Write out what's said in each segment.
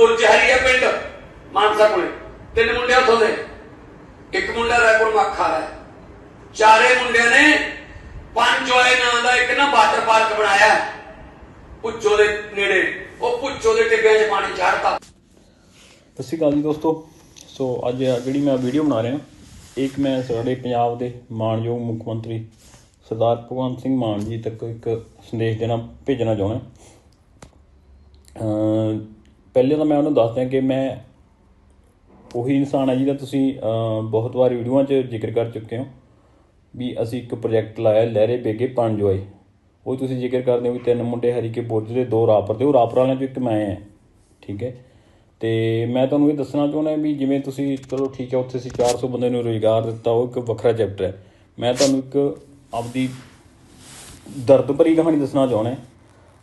ਬੁਰਜ ਹਰੀਆ ਪਿੰਡ, ਮਾਨਸਾ ਕੋਲੇ। ਤਿੰਨ ਮੁੰਡੇ ਉੱਥੋਂ ਦੇ। ਇੱਕ ਮੁੰਡਾ ਰਾਏਪੁਰ ਮੱਖਾ ਹੈ। ਚਾਰੇ ਮੁੰਡਿਆਂ ਨੇ ਪੰਜ ਵਾਲੇ ਨਾਂ ਦਾ ਇੱਕ ਨਾ ਵਾਟਰ ਪਾਰਕ ਬਣਾਇਆ ਪੁੱਛੋ ਦੇ ਨੇੜੇ। ਉਹ ਪੁੱਛੋ ਦੇ ਟਿੱਬਿਆਂ 'ਚ ਪਾਣੀ ਚੜ੍ਹਤਾ। ਸਤਿ ਸ਼੍ਰੀ ਅਕਾਲ ਜੀ ਦੋਸਤੋ। ਸੋ ਅੱਜ ਜਿਹੜੀ ਮੈਂ ਵੀਡੀਓ ਬਣਾ ਰਿਹਾ, ਇੱਕ ਮੈਂ ਸਾਡੇ ਪੰਜਾਬ ਦੇ ਮਾਨਯੋਗ ਮੁੱਖ ਮੰਤਰੀ ਸਰਦਾਰ ਭਗਵੰਤ ਸਿੰਘ ਮਾਨ ਜੀ ਤੱਕ ਇੱਕ ਸੰਦੇਸ਼ ਦੇਣਾ, ਭੇਜਣਾ ਚਾਹੁੰਦਾ। ਪਹਿਲੇ ਤਾਂ ਮੈਂ ਉਹਨੂੰ ਦੱਸਦਿਆਂ ਕਿ ਮੈਂ ਉਹੀ ਇਨਸਾਨ ਹੈ ਜਿਹਦਾ ਤੁਸੀਂ ਬਹੁਤ ਵਾਰ ਵੀਡੀਓਆਂ 'ਚ ਜ਼ਿਕਰ ਕਰ ਚੁੱਕੇ ਹੋ ਵੀ ਅਸੀਂ ਇੱਕ ਪ੍ਰੋਜੈਕਟ ਲਾਇਆ ਲਹਿਰੇ ਬੇਗੇ ਪੰਜ ਹੋਏ ਉਹ ਤੁਸੀਂ ਜ਼ਿਕਰ ਕਰਦੇ ਹੋ ਵੀ ਤਿੰਨ ਮੁੰਡੇ ਹਰੀਕੇ ਬੁਰਜ ਦੇ, ਦੋ ਰਾਪਰ ਦੇ, ਉਹ ਰਾਪਰ ਵਾਲਿਆਂ 'ਚੋਂ ਇੱਕ ਮੈਂ ਹਾਂ ਠੀਕ ਹੈ? ਤੇ ਮੈਂ ਤੁਹਾਨੂੰ ਇਹ ਦੱਸਣਾ ਚਾਹੁੰਦਾ ਵੀ ਜਿਵੇਂ ਤੁਸੀਂ, ਚਲੋ ਠੀਕ ਹੈ, ਉੱਥੇ ਅਸੀਂ 400 ਬੰਦੇ ਨੂੰ ਰੋਜ਼ਗਾਰ ਦਿੱਤਾ, ਉਹ ਇੱਕ ਵੱਖਰਾ ਚੈਪਟਰ ਹੈ। ਮੈਂ ਤੁਹਾਨੂੰ ਇੱਕ ਆਪਦੀ ਦਰਦ ਭਰੀ ਕਹਾਣੀ ਦੱਸਣਾ ਚਾਹੁੰਦਾ।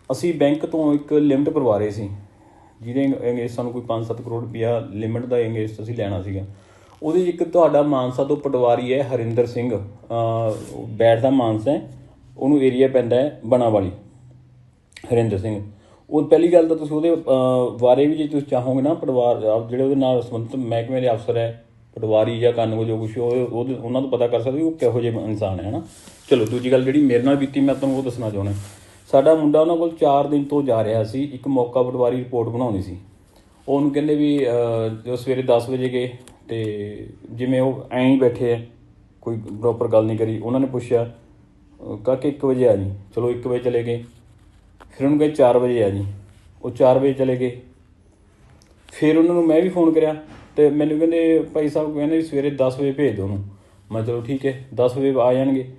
ਅਸੀਂ ਬੈਂਕ ਤੋਂ ਇੱਕ ਲਿਮਟ ਕਰਵਾ ਰਹੇ ਸੀ। ਜਿਹਦੇ ਅੰਗੇਜ ਸਾਨੂੰ ਕੋਈ 5-7 ਕਰੋੜ ਰੁਪਇਆ ਲਿਮਿਟ ਦਾ ਅੰਗੇਜ ਅਸੀਂ ਲੈਣਾ ਸੀਗਾ। ਉਹਦੇ 'ਚ ਇੱਕ ਤੁਹਾਡਾ ਮਾਨਸਾ ਤੋਂ ਪਟਵਾਰੀ ਹੈ ਹਰਿੰਦਰ ਸਿੰਘ। ਅਹ ਬੈਠਦਾ ਮਾਨਸਾ ਹੈ, ਉਹਨੂੰ ਏਰੀਆ ਪੈਂਦਾ ਹੈ ਬਣਾ ਵਾਲੀ ਹਰਿੰਦਰ ਸਿੰਘ। ਉਹ ਪਹਿਲੀ ਗੱਲ ਤਾਂ ਤੁਸੀਂ ਉਹਦੇ ਬਾਰੇ ਵੀ ਜੇ ਤੁਸੀਂ ਚਾਹੋਗੇ ਨਾ ਪਟਵਾਰ ਜਿਹੜੇ ਉਹਦੇ ਨਾਲ ਸੰਬੰਧਿਤ ਮਹਿਕਮੇ ਦੇ ਅਫਸਰ ਹੈ, ਪਟਵਾਰੀ ਜਾਂ ਕਾਨੂੰਗੋ ਜੋ ਕੁਛ ਉਹ ਉਹਨਾਂ ਤੋਂ ਪਤਾ ਕਰ ਸਕਦੇ ਹੋ, ਉਹ ਕਿਹੋ ਜਿਹੇ ਇਨਸਾਨ ਹੈ, ਹਨਾ? ਚਲੋ, ਦੂਜੀ ਗੱਲ ਜਿਹੜੀ ਮੇਰੇ ਨਾਲ ਬੀਤੀ, ਮੈਂ ਤੁਹਾਨੂੰ ਉਹ ਦੱਸਣਾ ਚਾਹੁੰਦਾ। ਸਾਡਾ ਮੁੰਡਾ ਉਹਨਾਂ ਕੋਲ 4 ਦਿਨ ਤੋਂ ਜਾ ਰਿਹਾ ਸੀ ਇੱਕ ਮੌਕਾ ਪਟਵਾਰੀ ਰਿਪੋਰਟ ਬਣਾਉਣੀ ਸੀ। ਉਹ ਉਹਨੂੰ ਕਹਿੰਦੇ ਵੀ ਅਹ, ਸਵੇਰੇ 10 ਵਜੇ ਗਏ ਤੇ ਜਿਵੇਂ ਉਹ ਐਂ ਹੀ ਬੈਠੇ ਆ ਕੋਈ ਪ੍ਰੋਪਰ ਗੱਲ ਨਹੀਂ ਕਰੀ। ਉਹਨਾਂ ਨੇ ਪੁੱਛਿਆ ਕਾਕੇ 1 ਵਜੇ ਆ ਜੀ। ਚਲੋ 1 ਵਜੇ ਚਲੇ ਗਏ। ਫਿਰ ਉਹਨੂੰ ਕਹੇ 4 ਵਜੇ ਆ ਜੀ। ਉਹ 4 ਵਜੇ ਚਲੇ ਗਏ। ਫਿਰ ਉਹਨਾਂ ਨੂੰ ਮੈਂ ਵੀ ਫੋਨ ਕਰਿਆ ਤੇ ਮੈਨੂੰ ਕਹਿੰਦੇ ਭਾਈ ਸਾਹਿਬ ਕਹਿੰਦੇ ਵੀ ਸਵੇਰੇ 10 ਵਜੇ ਭੇਜ ਦਿਓ ਉਹਨੂੰ। ਮੈਂ ਚਲੋ ਠੀਕ ਹੈ 10 ਵਜੇ ਆ ਜਾਣਗੇ।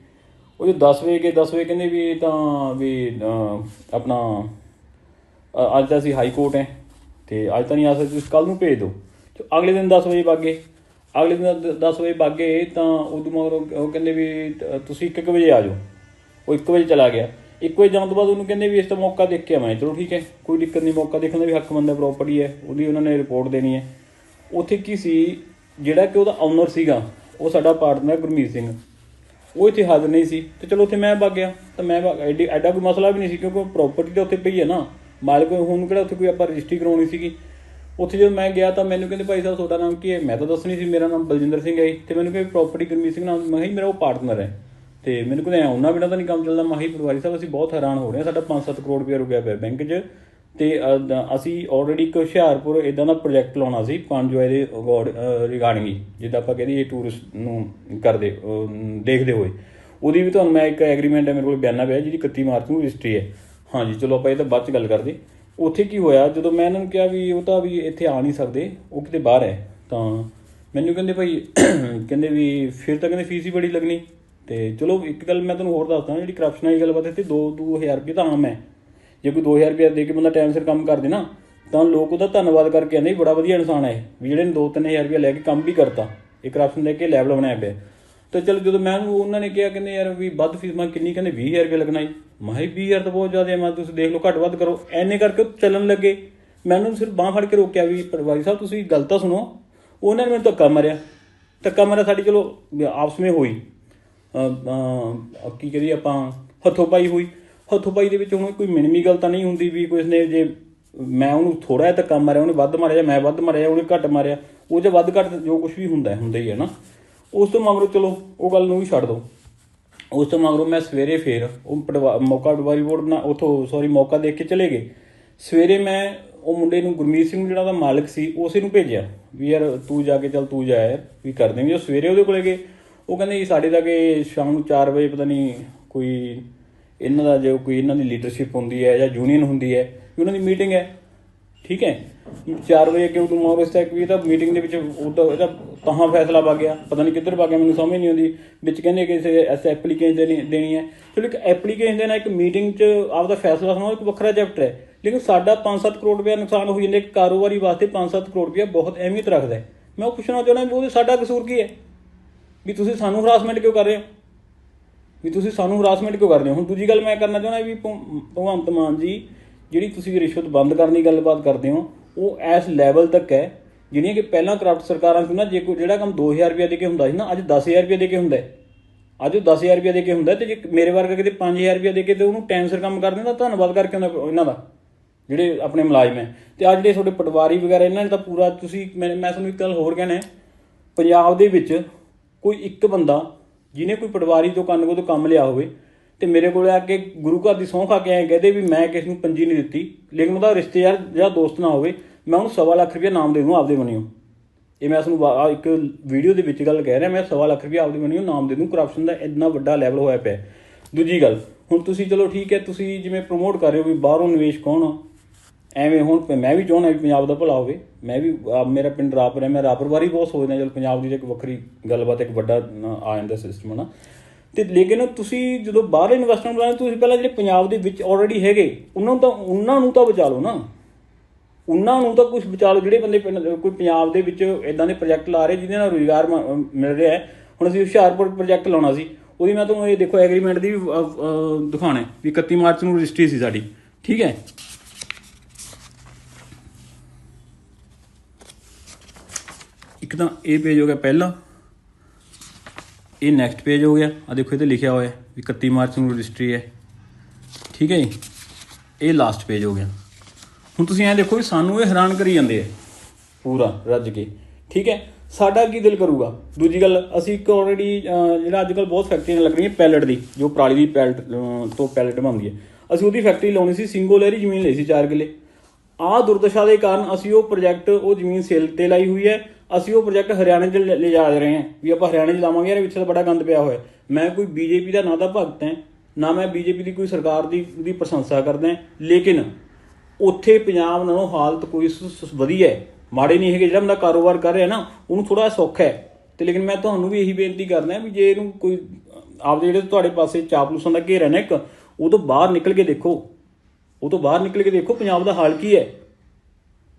ਉਹ ਜੋ 10 ਵਜੇ ਕੇ 10 ਵਜੇ ਕਹਿੰਦੇ ਵੀ ਇਹ ਤਾਂ ਵੀ ਆਪਣਾ ਅੱਜ ਤਾਂ ਅਸੀਂ ਹਾਈ ਕੋਰਟ ਹੈ, ਤੇ ਅੱਜ ਤਾਂ ਨਹੀਂ ਆ ਸਕਦੇ, ਤੁਸੀਂ ਕੱਲ ਨੂੰ ਭੇਜ ਦਿਓ। ਤੇ ਅਗਲੇ ਦਿਨ 10 ਵਜੇ ਬਾਗੇ ਅਗਲੇ ਦਿਨ 10 ਵਜੇ ਬਾਗੇ ਤਾਂ ਉਦੋਂ ਮਗਰ ਉਹ ਉਹ ਕਹਿੰਦੇ ਵੀ ਤ- ਤੁਸੀਂ 1 ਵਜੇ ਆ ਜਾਓ। ਉਹ 1 ਵਜੇ ਚਲਾ ਗਿਆ। 1 ਵਜੇ ਜਾਣ ਤੋਂ ਬਾਅਦ ਉਹਨੂੰ ਕਹਿੰਦੇ ਵੀ ਇਸ ਤੋਂ ਮੌਕਾ ਦੇਖ ਕੇ ਆਵਾਂ ਚਲੋ ਠੀਕ ਹੈ, ਕੋਈ ਦਿੱਕਤ ਨਹੀਂ, ਮੌਕਾ ਦੇਖਣ ਦਾ ਵੀ ਹੱਕ ਬੰਦਾ ਪ੍ਰਾਪਰਟੀ ਹੈ, ਉਹਦੀ ਉਹਨਾਂ ਨੇ ਰਿਪੋਰਟ ਦੇਣੀ ਹੈ। ਉੱਥੇ ਕੀ ਸੀ, ਜਿਹੜਾ ਕਿ ਉਹਦਾ ਓਨਰ ਸੀਗਾ, ਉਹ ਸਾਡਾ ਪਾਰਟਨਰ ਗੁਰਮੀਤ ਸਿੰਘ। ਉਹ ਇੱਥੇ ਹਾਜ਼ਰ ਨਹੀਂ ਸੀ। ਤੇ ਚਲੋ ਉੱਥੇ ਮੈਂ ਭੱਗ ਗਿਆ। ਤਾਂ ਮੈਂ ਐਡਾ ਕੋਈ ਮਸਲਾ ਵੀ ਨਹੀਂ ਸੀ ਕਿਉਂਕਿ ਪ੍ਰਾਪਰਟੀ ਤਾਂ ਉੱਥੇ ਪਈ ਹੈ ਨਾ। ਮਾਲਕ ਹੁਣ ਕਿਹੜਾ ਉੱਥੇ ਕੋਈ ਆਪਾਂ ਰਜਿਸਟਰੀ ਕਰਾਉਣੀ ਸੀਗੀ। ਉੱਥੇ ਜਦੋਂ ਮੈਂ ਗਿਆ ਤਾਂ ਮੈਨੂੰ ਕਹਿੰਦੇ, ਭਾਈ ਸਾਹਿਬ, ਤੁਹਾਡਾ ਨਾਮ ਕੀ ਹੈ? ਮੈਂ ਤਾਂ ਦੱਸਣੀ ਸੀ, ਮੇਰਾ ਨਾਮ ਬਲਜਿੰਦਰ ਸਿੰਘ ਹੈ ਤੇ ਮੈਨੂੰ ਕਹਿੰਦੇ ਪ੍ਰਾਪਰਟੀ ਗਰਮੀ ਸਿੰਘ ਨਾਮ, ਮੈਂ ਕਿਹਾ ਮੇਰਾ ਉਹ ਪਾਰਟਨਰ ਹੈ। ਤੇ ਮੈਨੂੰ ਕਹਿੰਦੇ, ਐ, ਉਹਨਾਂ ਬਿਨਾਂ ਤਾਂ ਨਹੀਂ ਕੰਮ ਚੱਲਦਾ। ਮਾਹੀ ਪਟਵਾਰੀ ਸਾਹਿਬ, ਅਸੀਂ ਬਹੁਤ ਹੈਰਾਨ ਹੋ ਰਹੇ ਹਾਂ। ਸਾਡਾ 5-7 ਕਰੋੜ ਰੁਪਇਆ ਰੁਕਿਆ ਪਿਆ ਬੈਂਕ 'ਚ। ਤੇ ਅਸੀਂ ਆਲਰੇਡੀ ਇੱਕ ਹੁਸ਼ਿਆਰਪੁਰ ਇਦਾਂ ਦਾ ਪ੍ਰੋਜੈਕਟ ਲਾਉਣਾ ਸੀ ਪੰਜਵਾਏ ਦੇ ਰਿਗਾਰਡਿੰਗ ਹੀ, ਜਿੱਦਾਂ ਆਪਾਂ ਕਹਿੰਦੇ ਇਹ ਟੂਰਿਸਟ ਨੂੰ ਕਰਦੇ ਦੇਖਦੇ ਹੋਏ। ਉਹਦੀ ਵੀ ਤੁਹਾਨੂੰ ਮੈਂ ਇੱਕ ਐਗਰੀਮੈਂਟ ਹੈ, ਮੇਰੇ ਕੋਲ ਬਿਆਨਾ ਪਿਆ ਜਿਹਦੀ 31 ਮਾਰਚ ਨੂੰ ਰਜਿਸਟਰੀ ਹੈ। ਹਾਂਜੀ, ਚਲੋ ਆਪਾਂ ਇਹ ਤਾਂ ਬਾਅਦ ਚ ਗੱਲ ਕਰਦੇ। ਉੱਥੇ ਕੀ ਹੋਇਆ, ਜਦੋਂ ਮੈਂ ਇਹਨਾਂ ਨੂੰ ਕਿਹਾ ਵੀ ਉਹ ਤਾਂ ਵੀ ਇੱਥੇ ਆ ਨਹੀਂ ਸਕਦੇ, ਉਹ ਕਿਤੇ ਬਾਹਰ ਹੈ, ਤਾਂ ਮੈਨੂੰ ਕਹਿੰਦੇ ਭਾਈ, ਕਹਿੰਦੇ ਵੀ ਫਿਰ ਤਾਂ ਕਹਿੰਦੇ ਫੀਸ ਹੀ ਬੜੀ ਲੱਗਣੀ। ਤੇ ਚਲੋ ਇੱਕ ਗੱਲ ਮੈਂ ਤੁਹਾਨੂੰ ਹੋਰ ਦੱਸਦਾ, ਜਿਹੜੀ ਕਰਪਸ਼ਨ ਵਾਲੀ ਗੱਲਬਾਤ ਇੱਥੇ 2 2000 ਰੁਪਏ ਤਾਂ ਆਮ ਹੈ। ਜੇ ਕੋਈ 2000 ਰੁਪਏ ਦੇ ਕੇ ਬੰਦਾ ਟਾਈਮ ਸਿਰ ਕੰਮ ਕਰ ਦੇ ਨਾ, ਤਾਂ ਲੋਕ ਉਹਦਾ ਧੰਨਵਾਦ ਕਰਕੇ ਕਹਿੰਦੇ ਵੀ ਬੜਾ ਵਧੀਆ ਇਨਸਾਨ ਹੈ ਵੀ ਜਿਹੜੇ ਨੇ 2-3000 ਰੁਪਏ ਲੈ ਕੇ ਕੰਮ ਵੀ ਕਰਤਾ। ਇਹ ਕਰਪਸ਼ਨ ਲੈ ਕੇ ਲੈਵਲ ਬਣਾਇਆ ਪਿਆ। ਤਾਂ ਚਲੋ ਜਦੋਂ ਮੈਂ ਉਹਨਾਂ ਨੇ ਕਿਹਾ ਕਹਿੰਦੇ ਯਾਰ ਵੀ ਵੱਧ ਫੀਸ ਮੈਂ ਕਿੰਨੀ, ਕਹਿੰਦੇ 20000 ਰੁਪਏ ਲੱਗਣਾ ਜੀ। ਮੈਂ ਕਿਹਾ 20000 ਤਾਂ ਬਹੁਤ ਜ਼ਿਆਦਾ ਹੈ, ਮੈਂ ਤੁਸੀਂ ਦੇਖ ਲਓ ਘੱਟ ਵੱਧ ਕਰੋ। ਐਨੇ ਕਰਕੇ ਉਹ ਚੱਲਣ ਲੱਗੇ। ਮੈਂ ਮੈਨੂੰ ਸਿਰਫ ਬਾਹ ਫੜ ਕੇ ਰੋਕਿਆ ਵੀ ਪਟਵਾਰੀ ਸਾਹਿਬ, ਤੁਸੀਂ ਗੱਲ ਤਾਂ ਸੁਣੋ। ਉਹਨਾਂ ਨੇ ਮੈਨੂੰ ਧੱਕਾ ਮਾਰਿਆ। ਧੱਕਾ ਮਾਰਿਆ ਸਾਡੀ, ਚਲੋ ਆਪਸ ਵਿੱਚ ਹੋਈ। ਕੀ ਕਰੀਏ ਆਪਾਂ, ਹੱਥੋਂ ਪਾਈ ਹੋਈ। ਹੱਥੋਂ ਪਾਈ ਦੇ ਵਿੱਚ ਹੁਣ ਕੋਈ ਮਿਣਮੀ ਗੱਲ ਤਾਂ ਨਹੀਂ ਹੁੰਦੀ ਵੀ ਕੋਈ ਨੇ ਜੇ ਮੈਂ ਉਹਨੂੰ ਥੋੜਾ ਜਿਹਾ ਧੱਕਾ ਮਾਰਿਆ, ਉਹਨੇ ਵੱਧ ਮਾਰਿਆ ਮੈਂ ਵੱਧ ਮਾਰਿਆ ਉਹਨੇ ਘੱਟ ਮਾਰਿਆ, ਉਹ ਜੇ ਵੱਧ ਘੱਟ ਜੋ ਕੁਝ ਵੀ ਹੁੰਦਾ ਹੁੰਦਾ ਹੀ ਹੈ ਨਾ। ਉਸ ਤੋਂ ਮਗਰੋਂ ਚਲੋ ਉਹ ਗੱਲ ਨੂੰ ਵੀ ਛੱਡ ਦਿਓ। ਉਸ ਤੋਂ ਮਗਰੋਂ ਮੈਂ ਸਵੇਰੇ ਫੇਰ ਉਹ ਪਟਵਾ- ਮੌਕਾ ਪਟਵਾਰੀ ਬੋਰਡ ਬਣਾ ਉਥੋਂ ਸੌਰੀ ਮੌਕਾ ਦੇਖ ਕੇ ਚਲੇ ਗਏ। ਸਵੇਰੇ ਮੈਂ ਉਹ ਮੁੰਡੇ ਨੂੰ ਗੁਰਮੀਤ ਸਿੰਘ ਜਿਹੜਾ ਉਹਦਾ ਮਾਲਕ ਸੀ, ਉਸੇ ਨੂੰ ਭੇਜਿਆ ਵੀ ਯਾਰ ਤੂੰ ਜਾ ਕੇ ਚੱਲ, ਤੂੰ ਜਾ ਯਾਰ, ਵੀ ਕਰ ਦੇਂਗੇ ਉਹ ਸਵੇਰੇ ਉਹਦੇ ਕੋਲੇ ਗਏ, ਉਹ ਕਹਿੰਦੇ ਜੀ ਸਾਡੇ ਤੱਕ ਇਹ ਸ਼ਾਮ ਨੂੰ 4 ਵਜੇ ਪਤਾ ਨਹੀਂ ਕੋਈ ਇਹਨਾਂ ਦਾ ਜੋ ਕੋਈ ਇਹਨਾਂ ਦੀ ਲੀਡਰਸ਼ਿਪ ਹੁੰਦੀ ਹੈ ਜਾਂ ਯੂਨੀਅਨ ਹੁੰਦੀ ਹੈ, ਵੀ ਉਹਨਾਂ ਦੀ ਮੀਟਿੰਗ ਹੈ। ਠੀਕ ਹੈ? 4 ਵਜੇ ਕਿਉਂ ਤੂੰ ਮੋਰ ਤੱਕ ਵੀ ਤਾਂ ਮੀਟਿੰਗ ਦੇ ਵਿੱਚ ਉਹ ਤਾਂ ਇਹਦਾ ਤਹਾਂ ਫੈਸਲਾ ਪਾ ਗਿਆ। ਪਤਾ ਨਹੀਂ ਕਿੱਧਰ ਪਾ ਗਿਆ, ਮੈਨੂੰ ਸਮਝ ਨਹੀਂ ਆਉਂਦੀ। ਵਿੱਚ ਕਹਿੰਦੇ ਕਿ ਇਸੇ ਐਸ ਐਪਲੀਕੇਸ਼ਨ ਦੇਣੀ ਦੇਣੀ ਹੈ। ਚਲੋ ਇੱਕ ਐਪਲੀਕੇਸ਼ਨ ਦੇਣਾ, ਇੱਕ ਮੀਟਿੰਗ 'ਚ ਆਪਦਾ ਫੈਸਲਾ ਸੁਣਾਓ, ਇੱਕ ਵੱਖਰਾ ਚੈਪਟਰ ਹੈ। ਲੇਕਿਨ ਸਾਡਾ 5-7 ਕਰੋੜ ਰੁਪਏ ਨੁਕਸਾਨ ਹੋਈ ਜਾਂਦਾ, ਇੱਕ ਕਾਰੋਬਾਰੀ ਵਾਸਤੇ 5-7 ਕਰੋੜ ਰੁਪਏ ਬਹੁਤ ਅਹਿਮੀਅਤ ਰੱਖਦਾ ਹੈ। ਮੈਂ ਉਹ ਪੁੱਛਣਾ ਚਾਹੁੰਦਾ ਵੀ ਉਹਦੇ ਸਾਡਾ ਕਸੂਰ ਕੀ ਹੈ? ਵੀ ਤੁਸੀਂ ਸਾਨੂੰ ਹਰਾਸਮੈਂਟ ਕਿਉਂ ਕਰ ਰਹੇ ਹੋ? ਵੀ ਤੁਸੀਂ ਸਾਨੂੰ ਹਰਾਸਮੈਂਟ ਕਿਉਂ ਕਰਦੇ ਹੋ? ਹੁਣ ਦੂਜੀ ਗੱਲ ਮੈਂ ਕਰਨਾ ਚਾਹੁੰਦਾ ਵੀ ਭਗਵੰਤ ਮਾਨ ਜੀ ਜਿਹੜੀ ਤੁਸੀਂ ਰਿਸ਼ਵਤ ਬੰਦ ਕਰਨ ਦੀ ਗੱਲਬਾਤ ਕਰਦੇ ਹੋ ਉਹ ਐਸ ਲੈਵਲ ਤੱਕ ਹੈ ਜਿਹੜੀਆਂ ਕਿ ਪਹਿਲਾਂ ਕਰਪਟ ਸਰਕਾਰਾਂ ਸੀ ਨਾ ਜੇ ਕੋਈ ਜਿਹੜਾ ਕੰਮ 2000 ਰੁਪਏ ਦੇ ਕੇ ਹੁੰਦਾ ਸੀ ਨਾ ਅੱਜ 10000 ਰੁਪਏ ਦੇ ਕੇ ਹੁੰਦਾ ਹੈ। ਅੱਜ ਉਹ 10000 ਰੁਪਏ ਦੇ ਕੇ ਹੁੰਦਾ ਹੈ ਤੇ ਜੇ ਮੇਰੇ ਵਰਗਾ ਕਿਤੇ 5000 ਰੁਪਏ ਦੇ ਕੇ ਤੇ ਉਹਨੂੰ ਟਾਈਮ ਸਿਰ ਕੰਮ ਕਰ ਦਿੰਦਾ ਧੰਨਵਾਦ ਕਰਕੇ ਉਹਨਾਂ ਇਹਨਾਂ ਦਾ ਜਿਹੜੇ ਆਪਣੇ ਮੁਲਾਜ਼ਮ ਹੈ। ਤੇ ਆ ਜਿਹੜੇ ਤੁਹਾਡੇ ਪਟਵਾਰੀ ਵਗੈਰਾ ਇਹਨਾਂ ਨੇ ਤਾਂ ਪੂਰਾ ਤੁਸੀਂ ਮੈਂ ਮੈਂ ਤੁਹਾਨੂੰ ਇੱਕ ਗੱਲ ਹੋਰ ਕਹਿਣਾ ਹੈ, ਪੰਜਾਬ ਦੇ ਵਿੱਚ ਕੋਈ ਇੱਕ ਬੰਦਾ ਜਿਹਨੇ ਕੋਈ ਪਟਵਾਰੀ ਤੋਂ ਕੰਨ ਕੋ ਤੋਂ ਕੰਮ ਲਿਆ ਹੋਵੇ ਤੇ ਮੇਰੇ ਕੋਲ ਆ ਕੇ ਗੁਰੂ ਘਰ ਦੀ ਸੌਂ ਖਾ ਕੇ ਐਂ ਕਹਦੇ ਵੀ ਮੈਂ ਕਿਸ ਨੂੰ ਪੰਜੀ ਨਹੀਂ ਦਿੱਤੀ, ਲੇਕਿਨ ਉਹਦਾ ਰਿਸ਼ਤੇਦਾਰ ਜਾਂ ਦੋਸਤ ਨਾ ਹੋਵੇ, ਮੈਂ ਉਹਨੂੰ ਸਵਾ ਲੱਖ ਰੁਪਏ ਨਾਮ ਦੇ ਦੂੰ ਆਪਦੇ ਬਣਿਓ ਇਹ ਮੈਂ ਤੁਹਾਨੂੰ ਵਾ- ਇੱਕ ਵੀਡੀਓ ਦੇ ਵਿੱਚ ਗੱਲ ਕਹਿ ਰਿਹਾ, ਮੈਂ ਸਵਾ ਲੱਖ ਰੁਪਏ ਆਪਦੇ ਬਣਿਓ ਨਾਮ ਦੇ ਦੂੰ ਕਰਪਸ਼ਨ ਦਾ ਇੰਨਾ ਵੱਡਾ ਲੈਵਲ ਹੋਇਆ ਪਿਆ ਦੂਜੀ ਗੱਲ, ਹੁਣ ਤੁਸੀਂ ਚਲੋ ਠੀਕ ਹੈ, ਤੁਸੀਂ ਜਿਵੇਂ ਪ੍ਰਮੋਟ ਕਰ ਰਹੇ ਹੋ ਵੀ ਬਾਹਰੋਂ ਨਿਵੇਸ਼ ਕੌਣ ਆ? ਐਵੇਂ ਹੁਣ ਮੈਂ ਵੀ ਚਾਹੁੰਦਾ ਵੀ ਪੰਜਾਬ ਦਾ ਭਲਾ ਹੋਵੇ। ਮੈਂ ਵੀ ਮੇਰਾ ਪਿੰਡ ਰਾਪਰ ਹੈ ਮੈਂ ਰਾਪਰ ਬਾਰੇ ਬਹੁਤ ਸੋਚਦਾ ਚਲ ਪੰਜਾਬ ਦੀ ਇੱਕ ਵੱਖਰੀ ਗੱਲਬਾਤ ਇੱਕ ਵੱਡਾ ਆ ਜਾਂਦਾ ਸਿਸਟਮ ਨਾ ਤੇ ਲੇਕਿਨ ਤੁਸੀਂ ਜਦੋਂ ਬਾਹਰ ਇਨਵੈਸਟਮੈਂਟ ਬਣਾਉਂਦੇ ਤੁਸੀਂ ਪਹਿਲਾਂ ਜਿਹੜੇ ਪੰਜਾਬ ਦੇ ਵਿੱਚ ਆਲਰੇਡੀ ਹੈਗੇ ਉਹਨਾਂ ਨੂੰ ਤਾਂ ਉਹਨਾਂ ਨੂੰ ਤਾਂ ਬਚਾ ਲਓ ਨਾ। ਉਹਨਾਂ ਨੂੰ ਤਾਂ ਕੁਝ ਬਚਾ ਲਓ ਜਿਹੜੇ ਬੰਦੇ ਪਿੰਡ- ਕੋਈ ਪੰਜਾਬ ਦੇ ਵਿੱਚ ਇਦਾਂ ਦੇ ਪ੍ਰੋਜੈਕਟ ਲਾ ਰਹੇ ਜਿਹਦੇ ਨਾਲ ਰੋਜ਼ਗਾਰ ਮ- ਮਿਲ ਰਿਹਾ ਹੈ। ਹੁਣ ਅਸੀਂ ਹੁਸ਼ਿਆਰਪੁਰ ਪ੍ਰੋਜੈਕਟ ਲਾਉਣਾ ਸੀ ਉਹਦੀ ਮੈਂ ਤੁਹਾਨੂੰ ਇਹ ਦੇਖੋ ਐਗਰੀਮੈਂਟ ਦੀ ਵੀ, ਵੀ 31 ਮਾਰਚ ਨੂੰ ਰਜਿਸਟਰੀ ਸੀ ਸਾਡੀ ਠੀਕ ਹੈ? ਇੱਕ ਤਾਂ ਇਹ ਪੇਜ ਹੋ ਗਿਆ ਪਹਿਲਾ। ਇਹ ਨੈਕਸਟ ਪੇਜ ਹੋ ਗਿਆ। ਆ ਦੇਖੋ, ਇਹ ਤੇ ਲਿਖਿਆ ਹੋਇਆ ਹੈ ਵੀ 31 ਮਾਰਚ ਨੂੰ ਰਜਿਸਟਰੀ ਹੈ। ਠੀਕ ਹੈ ਜੀ? ਇਹ ਲਾਸਟ ਪੇਜ ਹੋ ਗਿਆ। ਹੁਣ ਤੁਸੀਂ ਐਂ ਦੇਖੋ ਵੀ ਸਾਨੂੰ ਇਹ ਹੈਰਾਨ ਕਰੀ ਜਾਂਦੇ ਆ, ਪੂਰਾ, ਰੱਜ ਕੇ। ਠੀਕ ਹੈ? ਸਾਡਾ ਕੀ ਦਿਲ ਕਰੂਗਾ? ਦੂਜੀ ਗੱਲ, ਅਸੀਂ ਇੱਕ ਆਲਰੇਡੀ ਜਿਹੜਾ ਅੱਜ ਕੱਲ ਬਹੁਤ ਫੈਕਟਰੀਆਂ ਲੱਗ ਰਹੀਆਂ ਪੈਲਟ ਦੀ, ਜੋ ਪਰਾਲੀ ਦੀ ਪੈਲਟ ਤੋਂ ਪੈਲਟ ਬਣਦੀ ਹੈ। ਅਸੀਂ ਉਹਦੀ ਫੈਕਟਰੀ ਲਾਉਣੀ ਸੀ ਸਿੰਗੋ ਲਹਿਰੀ ਜ਼ਮੀਨ ਲਈ ਸੀ 4 ਕਿੱਲੇ। ਆਹ ਦੁਰਦਸ਼ਾ ਦੇ ਕਾਰਨ ਅਸੀਂ ਉਹ ਪ੍ਰੋਜੈਕਟ ਉਹ ਜ਼ਮੀਨ ਸੇਲ ਤੇ ਲਾਈ ਹੋਈ ਹੈ। ਅਸੀਂ ਉਹ ਪ੍ਰੋਜੈਕਟ ਹਰਿਆਣੇ 'ਚ ਲੈ ਜਾ ਰਹੇ ਹਾਂ, ਵੀ ਆਪਾਂ ਹਰਿਆਣੇ 'ਚ ਲਾਵਾਂਗੇ, ਯਾਰ ਵਿੱਚ ਤਾਂ ਬੜਾ ਗੰਦ ਪਿਆ ਹੋਇਆ। ਮੈਂ ਕੋਈ ਬੀਜੇਪੀ ਦਾ ਨਾ ਤਾਂ ਭਗਤ ਹਾਂ, ਨਾ ਮੈਂ ਬੀਜੇਪੀ ਦੀ ਕੋਈ ਸਰਕਾਰ ਦੀ ਦੀ ਪ੍ਰਸ਼ੰਸਾ ਕਰਦਾ ਲੇਕਿਨ ਉੱਥੇ ਪੰਜਾਬ ਨਾਲੋਂ ਹਾਲਤ ਕੋਈ ਸ- ਵਧੀਆ ਹੈ। ਮਾੜੇ ਨਹੀਂ ਹੈਗੇ, ਜਿਹੜਾ ਬੰਦਾ ਕਾਰੋਬਾਰ ਕਰ ਰਿਹਾ ਨਾ, ਉਹਨੂੰ ਥੋੜਾ ਸੌਖਾ ਹੈ। ਤੇ ਲੇਕਿਨ ਮੈਂ ਤੁਹਾਨੂੰ ਵੀ ਇਹੀ ਬੇਨਤੀ ਕਰਦਾ ਵੀ ਜੇ ਇਹਨੂੰ ਕੋਈ, ਆਪਦੇ ਜਿਹੜੇ ਤੁਹਾਡੇ ਪਾਸੇ ਚਾਪਲੂਸਾਂ ਦਾ ਘੇਰਾ ਨਾ ਇੱਕ, ਉਹ ਤੋਂ ਬਾਹਰ ਨਿਕਲ ਕੇ ਦੇਖੋ। ਉਹ ਤੋਂ ਬਾਹਰ ਨਿਕਲ ਕੇ ਦੇਖੋ, ਪੰਜਾਬ ਦਾ ਹਾਲ ਕੀ ਹੈ।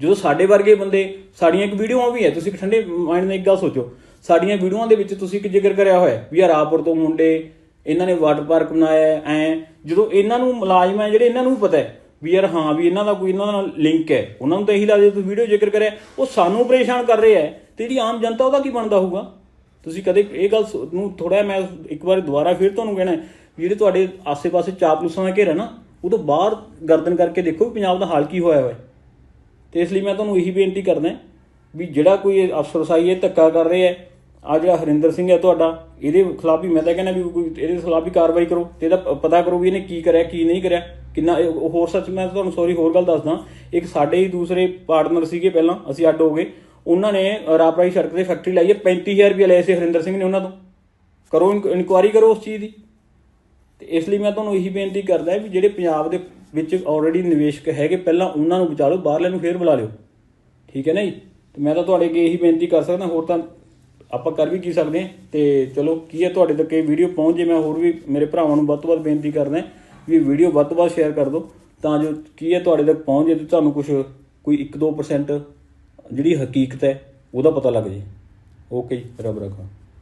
ਜਦੋਂ ਸਾਡੇ ਵਰਗੇ ਬੰਦੇ ਸਾਡੀਆਂ ਇੱਕ ਵੀਡੀਓਆਂ ਵੀ ਹੈ, ਤੁਸੀਂ ਇੱਕ ਠੰਡੇ ਮਾਈਂਡ ਨਾਲ ਇੱਕ ਗੱਲ ਸੋਚੋ। ਸਾਡੀਆਂ ਵੀਡੀਓਆਂ ਦੇ ਵਿੱਚ ਤੁਸੀਂ ਇੱਕ ਜ਼ਿਕਰ ਕਰਿਆ ਹੋਇਆ ਵੀ ਆ ਰਾਪੁਰ ਤੋਂ ਮੁੰਡੇ, ਇਹਨਾਂ ਨੇ ਵਾਟਰ ਪਾਰਕ ਬਣਾਇਆ ਐ। ਜਦੋਂ ਇਹਨਾਂ ਨੂੰ ਮੁਲਾਜ਼ਮ ਹੈ, ਜਿਹੜੇ ਇਹਨਾਂ ਨੂੰ ਵੀ ਪਤਾ ਹੈ ਵੀ ਯਾਰ ਹਾਂ, ਵੀ ਇਹਨਾਂ ਦਾ ਕੋਈ, ਇਹਨਾਂ ਨਾਲ ਲਿੰਕ ਹੈ। ਉਹਨਾਂ ਨੂੰ ਤਾਂ ਇਹੀ ਲੱਗਦਾ ਤੁਸੀਂ ਵੀਡੀਓ ਜ਼ਿਕਰ ਕਰਿਆ, ਉਹ ਸਾਨੂੰ ਪਰੇਸ਼ਾਨ ਕਰ ਰਹੇ ਹੈ ਤੇ ਜਿਹੜੀ ਆਮ ਜਨਤਾ ਉਹਦਾ ਕੀ ਬਣਦਾ ਹੋਊਗਾ? ਤੁਸੀਂ ਕਦੇ ਇਹ ਗੱਲ ਸੋ- ਨੂੰ ਥੋੜਾ ਮੈਂ ਇੱਕ ਵਾਰ ਦੁਬਾਰਾ ਫਿਰ ਤੁਹਾਨੂੰ ਕਹਿਣਾ ਵੀ ਜਿਹੜੇ ਤੁਹਾਡੇ ਆਸੇ-ਪਾਸੇ ਚਾਪਲੂਸਾਂ ਦਾ ਘੇਰਾ ਨਾ, ਉਹ ਤੋਂ ਬਾਹਰ ਗਰਦਨ ਕਰਕੇ ਦੇਖੋ ਵੀ ਪੰਜਾਬ ਦਾ ਹਾਲ ਕੀ ਹੋਇਆ ਹੋਇਆ ਤੇ ਇਸ ਲਈ ਮੈਂ ਤੁਹਾਨੂੰ ਇਹੀ ਬੇਨਤੀ ਕਰਦਾ ਵੀ ਜਿਹੜਾ ਕੋਈ ਇਹ ਅਫਸਰਸ਼ਾਹੀ ਇਹ ਧੱਕਾ ਕਰ ਰਿਹਾ ਹੈ ਆ ਜਿਹੜਾ ਹਰਿੰਦਰ ਸਿੰਘ ਹੈ ਤੁਹਾਡਾ, ਇਹਦੇ ਖਿਲਾਫ ਵੀ ਮੈਂ ਤਾਂ ਕਹਿੰਦਾ ਵੀ ਕੋਈ ਇਹਦੇ ਖਿਲਾਫ ਵੀ ਕਾਰਵਾਈ ਕਰੋ ਤੇ ਇਹਦਾ ਪਤਾ ਕਰੋ ਵੀ ਇਹਨੇ ਕੀ ਕਰਿਆ, ਕੀ ਨਹੀਂ ਕਰਿਆ, ਕਿੰਨਾ ਇਹ- ਹੋਰ ਸੱਚ ਮੈਂ ਤੁਹਾਨੂੰ ਸੌਰੀ ਹੋਰ ਗੱਲ ਦੱਸਦਾ, ਇੱਕ ਸਾਡੇ ਹੀ ਦੂਸਰੇ ਪਾਰਟਨਰ ਸੀਗੇ ਪਹਿਲਾਂ, ਅਸੀਂ ਅੱਡ ਹੋ ਗਏ, ਉਹਨਾਂ ਨੇ ਰਾਪਰਾਈ ਸੜਕ ਤੇ ਫੈਕਟਰੀ ਲਾਈ ਹੈ 35000 ਰੁਪਏ ਲਏ ਸੀ ਹਰਿੰਦਰ ਸਿੰਘ ਨੇ ਉਹਨਾਂ ਤੋਂ। ਕਰੋ ਇਨਕੁਆਰੀ ਕਰੋ ਉਸ ਚੀਜ਼ ਦੀ। ਤੇ ਇਸ ਲਈ ਮੈਂ ਤੁਹਾਨੂੰ ਇਹੀ ਬੇਨਤੀ ਕਰਦਾ ਵੀ ਜਿਹੜੇ ਪੰਜਾਬ ਦੇ ਵਿੱਚ ਆਲਰੇਡੀ ਨਿਵੇਸ਼ਕ ਹੈਗੇ, ਪਹਿਲਾਂ ਉਹਨਾਂ ਨੂੰ ਬਚਾ ਲਓ, ਬਾਹਰਲੇ ਨੂੰ ਫੇਰ ਬੁਲਾ ਲਿਓ। ਠੀਕ ਹੈ ਨਾ ਜੀ? ਤੇ ਮੈਂ ਤਾਂ ਤੁਹਾਡੇ ਅੱਗੇ ਇਹੀ ਬੇਨਤੀ ਕਰ ਸਕਦਾ, ਹੋਰ ਤਾਂ ਆਪਾਂ ਕਰ ਵੀ ਕੀ ਸਕਦੇ ਹਾਂ। ਤੇ ਚਲੋ, ਕੀ ਹੈ ਤੁਹਾਡੇ ਤੱਕ ਇਹ ਵੀਡੀਓ ਪਹੁੰਚ ਜੇ, ਮੈਂ ਹੋਰ ਵੀ ਮੇਰੇ ਭਰਾਵਾਂ ਨੂੰ ਵੱਧ ਤੋਂ ਵੱਧ ਬੇਨਤੀ ਕਰਦਾ ਵੀ ਵੀਡੀਓ ਵੱਧ ਤੋਂ ਵੱਧ ਸ਼ੇਅਰ ਕਰ ਦਿਓ। ਤਾਂ ਜੋ ਕੀ ਹੈ ਤੁਹਾਡੇ ਤੱਕ ਪਹੁੰਚ ਜੇ ਤੇ ਤੁਹਾਨੂੰ ਕੁਝ ਕੋਈ 1-2% ਜਿਹੜੀ ਹਕੀਕਤ ਹੈ, ਉਹਦਾ ਪਤਾ ਲੱਗ ਜੇ। ਓਕੇ ਜੀ, ਰੱਬ ਰੱਖਾ